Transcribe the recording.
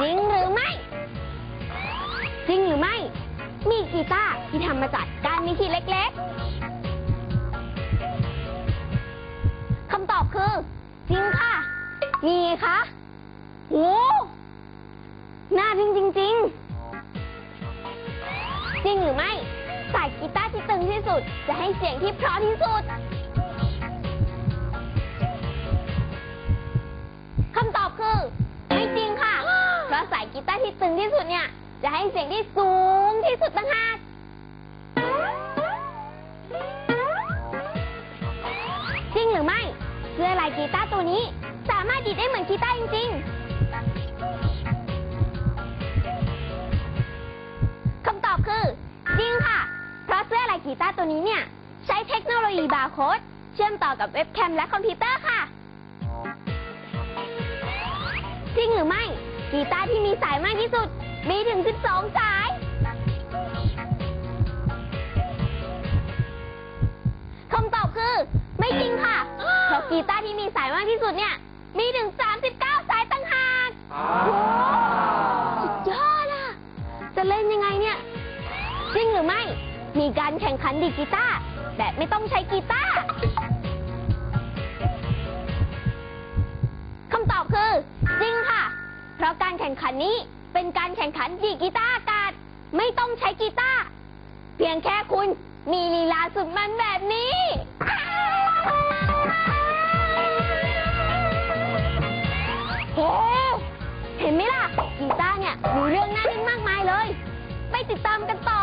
จริงหรือไม่ จริงหรือไม่ มีกีตาร์ที่ทำมาจากก้านมีขีดเล็กๆคำตอบคือ จริงค่ะ มีคะโอ้หน่าทึ่งจริงๆจริงหรือไม่ สายกีตาร์ที่ตึงที่สุด จะให้เสียงที่เพราะที่สุด กีตาร์ที่ตึงที่สุดเนี่ย จะให้เสียงที่สูงที่สุดต่างหากจริงหรือไม่เสื้อลายกีตาร์ตัวนี้ สามารถดีดได้เหมือนกีตาร์จริงๆคำตอบคือ จริงค่ะ เพราะเสื้อลายกีตาร์ตัวนี้เนี่ย ใช้เทคโนโลยีบาร์โค้ดเชื่อมต่อกับเว็บแคมและคอมพิวเตอร์ค่ะ จริงหรือไม่ กีตาร์ที่มีสายมากที่สุด มีถึง 12 สาย คำตอบคือ ไม่จริงค่ะเพราะกีตาร์ที่มีสายมากที่สุดเนี่ย มีถึง 39 สายต่างหากโอ้สุดยอดอะ จะเล่นยังไงเนี่ย จริงหรือไม่ มีการแข่งขันดีกีตาร์แบบไม่ต้องใช้กีตาร์คำตอบคือ ราะการแข่งขันนี้เป็นการแข่งขันดีดกีตาร์อากาศ ไม่ต้องใช้กีตาร์เพียงแค่คุณมีลีลาสุดมันแบบนี้โอ้เห็นไหมล่ะกีตาร์เนี่ยมีเรื่องน่าเล่นมากมายเลย ไปติดตามกันต่อ